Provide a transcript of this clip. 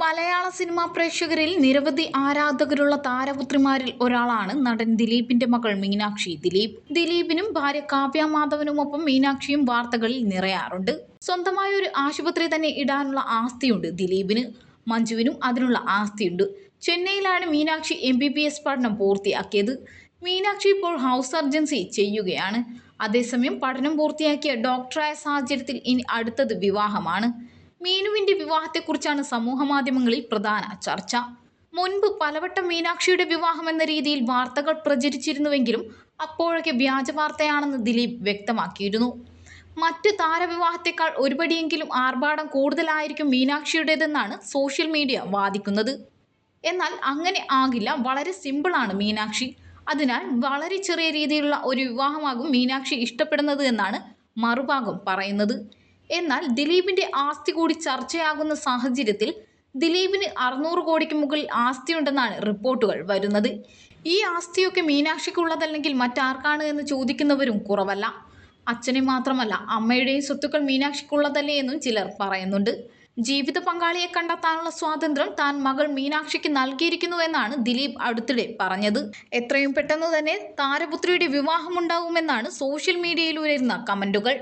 മലയാള cinema പ്രേക്ഷകരിൽ നിരവധി ആരാധകരുള്ള താരപുത്രിമാരിൽ ഒരാളാണ് നടൻ ദിലീപിന്റെ മകൾ മീനാക്ഷി. ദിലീപ് ദിലീപിനും ഭാര്യ കാവ്യ മാധവനുമൊപ്പം മീനാക്ഷിയും വാർത്തകളിൽ നിറയാറുണ്ട്. സ്വന്തമായ ഒരു ആശുപത്രി തന്നെ ഇടാനുള്ള ആസ്തിയുണ്ട് ദിലീപിന്. മഞ്ജുവിനും അതിനുള്ള ആസ്തിയുണ്ട്. ചെന്നൈയിലാണ് Meenakshi M B B S പഠനം പൂർത്തിയാക്കിയത്. മീനാക്ഷി ഇപ്പോൾ ഹൗസ് സർജൻസി ചെയ്യുകയാണ്. അതേസമയം പഠനം പൂർത്തിയാക്കിയ ഡോക്ടറായ സാഹചര്യത്തിൽ ഇനി അടുത്തത് വിവാഹമാണ്. മീനുവിന്റെ വിവാഹത്തെക്കുറിച്ചാണ് സമൂഹമാധ്യമങ്ങളിൽ പ്രധാന ചർച്ച. മുൻപ് പലവട്ടം മീനാക്ഷിയുടെ വിവാഹം എന്ന രീതിയിൽ വാർത്തകൾ പ്രചരിച്ചിരുന്നുവെങ്കിലും അപ്പോഴൊക്കെ വ്യാജ വാർത്തയാണെന്ന് ദിലീപ് വ്യക്തമാക്കിയിരുന്നു. മറ്റ് താരവിവാഹത്തെക്കാൾ ഒരുപടിയെങ്കിലും ആർഭാടം കൂടുതലായിരിക്കും മീനാക്ഷിയുടേതെന്നാണ് സോഷ്യൽ മീഡിയ വാദിക്കുന്നത്. എന്നാൽ അങ്ങനെ ആകില്ല വളരെ സിമ്പിളാണ് മീനാക്ഷി. അതിനാൽ വളരെ ചെറിയ രീതിയിലുള്ള ഒരു വിവാഹമാകും മീനാക്ഷി ഇഷ്ടപ്പെടുന്നത് എന്നാണ് മറുഭാഗം പറയുന്നത്. എന്നാൽ ദിലീപിന്റെ ആസ്തി കൂടി ചർച്ചയാകുന്ന സാഹചര്യത്തിൽ ദിലീപിന് അറുന്നൂറ് കോടിക്ക് മുകളിൽ ആസ്തിയുണ്ടെന്നാണ് റിപ്പോർട്ടുകൾ വരുന്നത്. ഈ ആസ്തിയൊക്കെ മീനാക്ഷിക്കുള്ളതല്ലെങ്കിൽ മറ്റാർക്കാണ് എന്ന് ചോദിക്കുന്നവരും കുറവല്ല. അച്ഛനെ മാത്രമല്ല അമ്മയുടെയും സ്വത്തുക്കൾ മീനാക്ഷിക്കുള്ളതല്ലേ എന്നും ചിലർ പറയുന്നുണ്ട്. ജീവിത പങ്കാളിയെ കണ്ടെത്താനുള്ള സ്വാതന്ത്ര്യം താൻ മകൾ മീനാക്ഷിക്ക് നൽകിയിരിക്കുന്നു എന്നാണ് ദിലീപ് അടുത്തിടെ പറഞ്ഞത്. എത്രയും പെട്ടെന്ന് തന്നെ താരപുത്രിയുടെ വിവാഹമുണ്ടാകുമെന്നാണ് സോഷ്യൽ മീഡിയയിൽ ഉയരുന്ന കമന്റുകൾ.